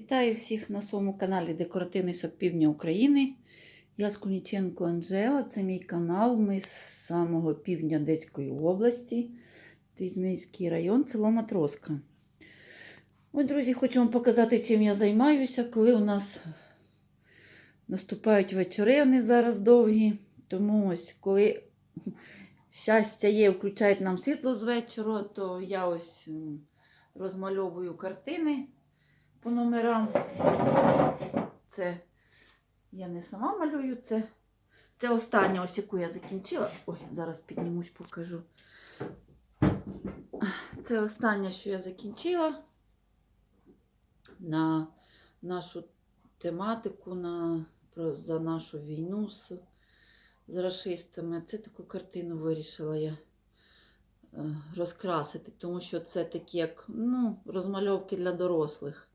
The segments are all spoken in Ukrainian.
Вітаю всіх на своєму каналі Декоративний сад Півдня України. Я Скуніченко Анжела, це мій канал. Ми з самого півдня Одеської області, Тизмійський район, село Матроска. Ой, друзі, хочу вам показати, чим я займаюся, коли у нас наступають вечори, вони зараз довгі. Тому ось, коли щастя є, включають нам світло з вечора, то я ось розмальовую картини по номерам. Це я не сама малюю, це, це остання, ось яку я закінчила. Ой, зараз піднімусь, покажу. Це останнє, що я закінчила на нашу тематику, на, про, за нашу війну з, з расистами. Це таку картину вирішила я е, розкрасити, тому що це такі як ну, розмальовки для дорослих.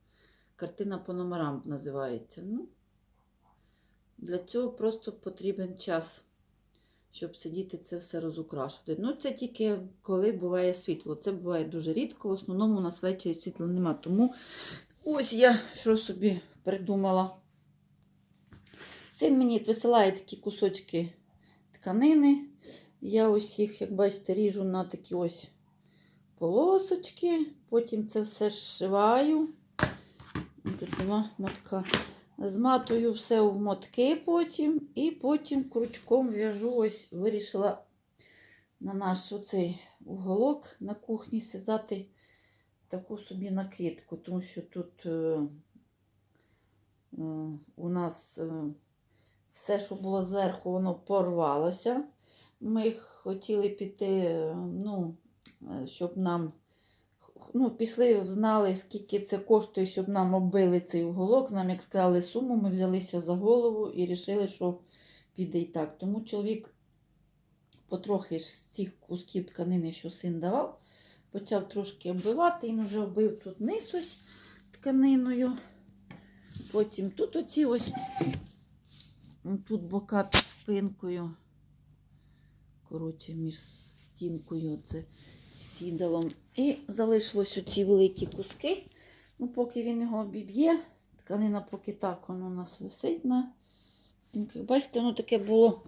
Картина по номерам називається. Ну, для цього просто потрібен час, щоб сидіти це все розукрашувати. Ну, це тільки коли буває світло. Це буває дуже рідко. В основному у нас ввечері світла нема. Тому ось я що собі придумала. Син мені висилає такі кусочки тканини. Я ось їх, як бачите, ріжу на такі ось полосочки. Потім це все зшиваю. Тут мотка. Зматую все в мотки потім, і потім крючком в'яжу, ось вирішила на наш оцей уголок на кухні зв'язати таку собі накидку, тому що тут е, е, у нас е, все, що було зверху, воно порвалося. Ми хотіли піти, е, ну, е, щоб нам ну, пішли, знали, скільки це коштує, щоб нам оббили цей уголок. Нам, як сказали суму, ми взялися за голову і вирішили, що піде і так. Тому чоловік потрохи з цих кусків тканини, що син давав, почав трошки оббивати. Він вже оббив тут низ ось тканиною. Потім тут оці ось тут бока під спинкою. Коротше, між стінкою це сідалом. І залишилось оці великі куски. Ну, Поки він його обіб'є, тканина поки так воно у нас висить на. стінках. Бачите, воно таке було.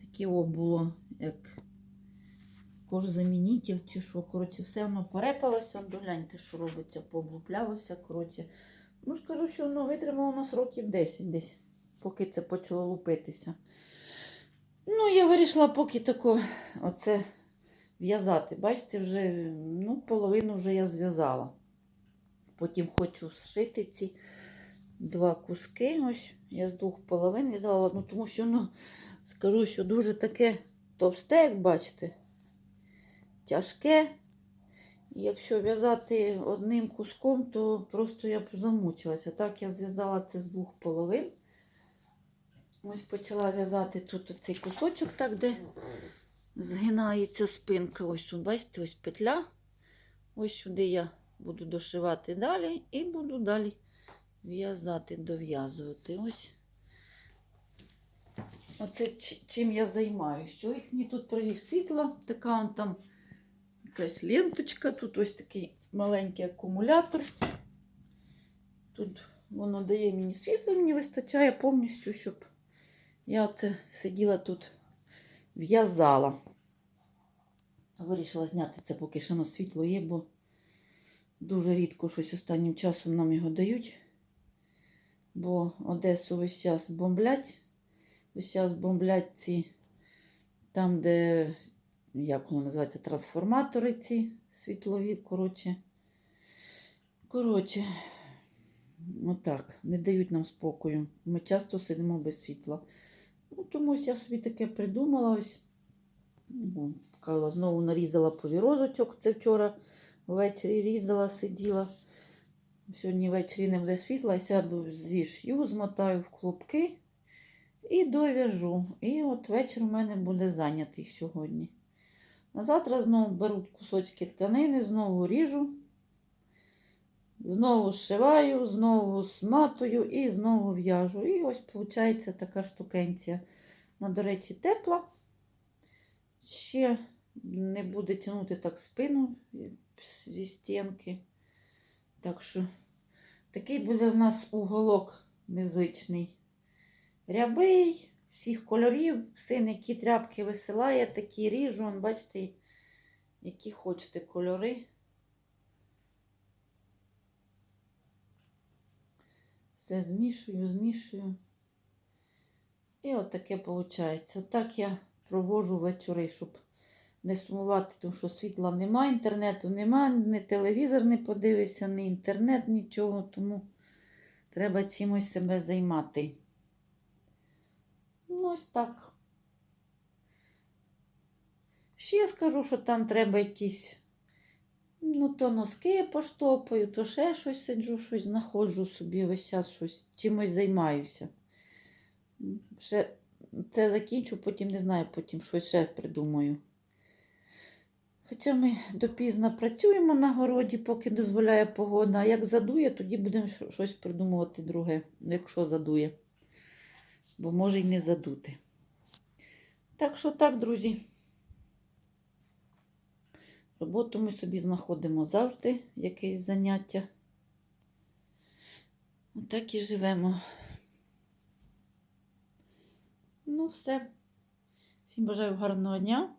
Таке о було, як кожзамінітель чи що. Коротше, все воно порепалося. Догляньте, що робиться, пооблуплялося. Коротше, ну скажу, що воно витримало у нас років 10 десь, поки це почало лупитися. Ну, я вирішила, поки тако оце в'язати. Бачите, вже ну, половину вже я зв'язала. Потім хочу зшити ці два куски. Ось я з двох половин в'язала, ну, тому що ну, скажу, що дуже таке товсте, як бачите, тяжке. Якщо в'язати одним куском, то просто я б замучилася. Так, я зв'язала це з двох половин. Ось почала в'язати тут оцей кусочок, так, де згинається спинка. Ось тут, бачите, ось петля. Ось сюди я буду дошивати далі і буду далі в'язати, дов'язувати. Ось. Оце чим я займаюсь. Чоловік мені тут провів світло, така он там якась ленточка, тут ось такий маленький акумулятор. Тут воно дає мені світло, мені вистачає повністю, щоб я оце сиділа тут в'язала. Вирішила зняти це, поки ще на світло є, бо дуже рідко щось останнім часом нам його дають. Бо Одесу весь час бомблять. Весь час бомблять ці там, де, як воно називається, трансформатори ці світлові, коротше. Коротше, отак, не дають нам спокою. Ми часто сидимо без світла. Ну, тому я собі таке придумала. Ось. Ну, знову нарізала повірозочок. Це вчора ввечері різала, сиділа. Сьогодні ввечері не буде світла, я сяду зішью, змотаю в клубки і дов'яжу. І от вечір у мене буде зайнятий сьогодні. На завтра знову беру кусочки тканини, знову ріжу, знову зшиваю, знову сматую і знову в'яжу. І ось виходить така штукенція. Вона, до речі, тепла. Ще не буде тягнути так спину зі стінки. Так що Такий буде в нас уголок незвичний. Рябий, всіх кольорів. Син, які тряпки висилає, такі ріжу. Бачите, які хочете кольори. Все змішую, змішую. І от таке виходить. Отак я провожу вечори, щоб не сумувати, тому що світла нема, інтернету нема, ні телевізор не подивишся, ні інтернет, нічого, тому треба чимось себе займати. Ну, ось так. Ще я скажу, що там треба якісь, ну, то носки поштопаю, то ще щось сиджу, щось знаходжу собі, весь час щось, чимось займаюся. Ще це закінчу, потім не знаю, потім щось ще придумаю. Хоча ми допізно працюємо на городі, поки дозволяє погода, а як задує, тоді будемо щось придумувати друге, якщо задує. Бо може й не задути. Так що так, друзі. Роботу ми собі знаходимо завжди, якесь заняття. Отак і живемо. Ну, все. Всім бажаю гарного дня.